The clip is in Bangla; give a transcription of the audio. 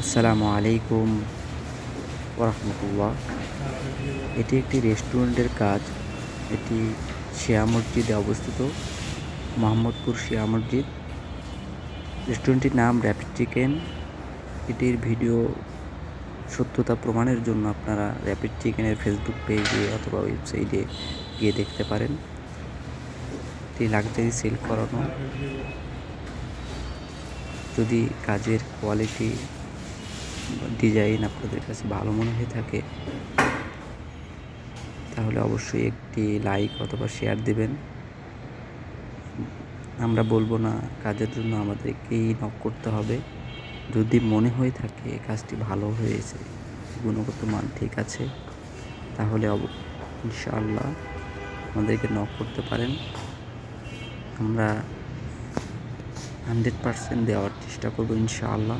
আসসালামু আলাইকুম ওরহমতুল্লাহ। এটি একটি রেস্টুরেন্টের কাজ। এটি শিয়া মসজিদে অবস্থিত, মোহাম্মদপুর শিয়া মসজিদ। রেস্টুরেন্টটির নাম র্যাপিড চিকেন এটির ভিডিও সত্যতা প্রমাণের জন্য আপনারা র্যাপিড চিকেনের ফেসবুক পেজে অথবা ওয়েবসাইটে গিয়ে দেখতে পারেন। এটি লাক্সারি সেল করানো। যদি কাজের কোয়ালিটি ডিজাইন আপনাদের কাছে ভালো মনে হয়ে থাকে, তাহলে অবশ্যই একটি লাইক অথবা শেয়ার দেবেন। আমরা বলব না কাজের জন্য আমাদেরকেই নক করতে হবে। যদি মনে হয়ে থাকে কাজটি ভালো হয়েছে, গুণগত মান ঠিক আছে, তাহলে অব, ইনশাআল্লাহ আমাদেরকে নক করতে পারেন। আমরা হান্ড্রেড পারসেন্ট দেওয়ার চেষ্টা করব ইনশাআল্লাহ।